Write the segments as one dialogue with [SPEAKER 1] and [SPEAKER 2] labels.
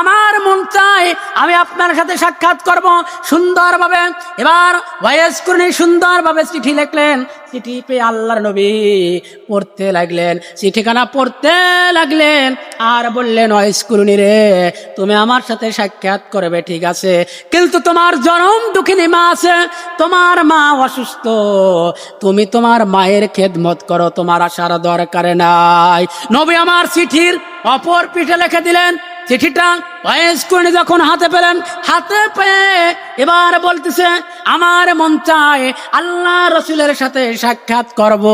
[SPEAKER 1] আমার মন চায় আমি আপনার সাথে সাক্ষাৎ করব। সুন্দরভাবে এবার ভয়েস করে সুন্দরভাবে চিঠি লিখলেন। চিঠি পেয়ে আল্লাহর নবী পড়তে লাগলেন। চিঠিখানা পড়তে লাগলেন আর বললেন অস্কুরুনি রে, তুমি আমার সাথে সাক্ষাৎ করবে, ঠিক আছে। কিন্তু তোমার জনম দুঃখিনী মা আছে, তোমার মা অসুস্থ। তুমি তোমার মায়ের খেদমত করো, তোমার আসার দরকার নাই। নবী আমার চিঠির অপর পিঠে লেখে দিলেন চিঠিটা ভয়েস করে যখন হাতে পেলেন, হাতে পেয়ে এবার বলতেছে, আমার মন চায় আল্লাহ রসুলের সাথে সাক্ষাৎ করব,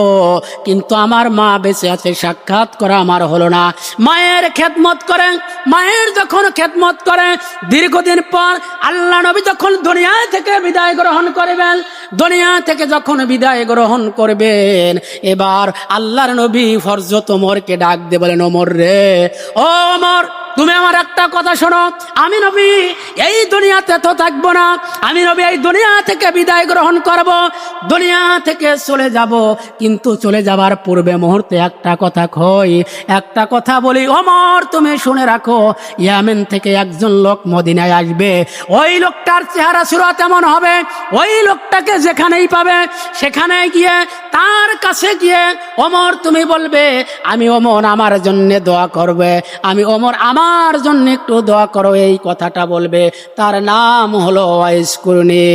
[SPEAKER 1] কিন্তু আমার মা বেঁচে আছে, সাক্ষাৎ করা আমার হলো না। মায়ের খেদমত করে, মায়ের যখন খেদমত করে, দীর্ঘদিন পর আল্লাহ নবী যখন দুনিয়া থেকে বিদায় গ্রহণ করবেন, দুনিয়া থেকে যখন বিদায় গ্রহণ করবেন, এবার আল্লাহর নবী ফরজত ওমরকে ডাক দিয়ে বলেন, ওমর রে, ও ওমর তুমি আমার একটা কথা শোনো, আমি নবী, এই দুনিয়াতে তো থাকব না, আমি নবী এই দুনিয়া থেকে বিদায় গ্রহণ করব, দুনিয়া থেকে চলে যাব, কিন্তু চলে যাবার পূর্বে মুহূর্তে একটা কথা কই, একটা কথা বলি, ওমর, তুমি শুনে রাখো, ইয়ামেন থেকে একজন লোক মদিনায় আসবে, ওই লোকটার চেহারা সুরত এমন হবে, ওই লোকটাকে যেখানেই পাবে, সেখানে গিয়ে, তার কাছে গিয়ে, ওমর, তুমি বলবে, আমি ওমর আমার জন্য দোয়া করবে, আমি ওমর আমার জন্য একটু দোয়া করো এই কথাটা বলবে। তার নাম হলো ওয়াইস কুরনি।